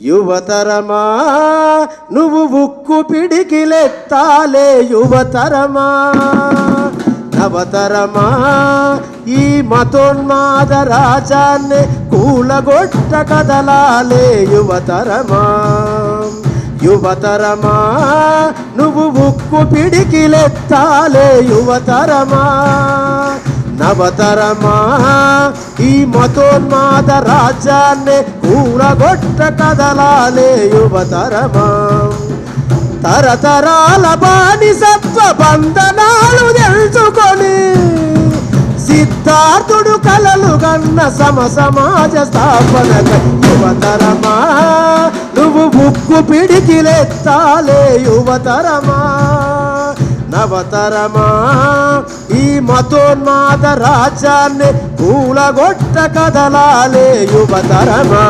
యువతరమా నువ్వు ఉక్కు పిడికిలెత్తాలే యువతరమా. నవతరమా ఈ మతోన్మాద రాజాన్ని కూలగొట్ట కదలాలే యువతరమా. యువతరమా నువ్వు ఉక్కు పిడికిలెత్తాలే యువతరమా. నవతరమా? ఈ మతోన్మాద రాజ్యాన్ని కూలగొట్ట కదలాలే యువతరమా? తరతరాల బానిసత్వ బంధనాలు తెలుసుకొని సిద్ధార్థుడు కలలు గన్న సమ సమాజ స్థాపన యువతరమా? నువ్వు ముక్కు పిడికిలెత్తాలే యువతరమా? నవతరమా? ఈ మతోన్మాద రాజ్యాన్ని పూలగొట్ట కదలాలే యువతరమా.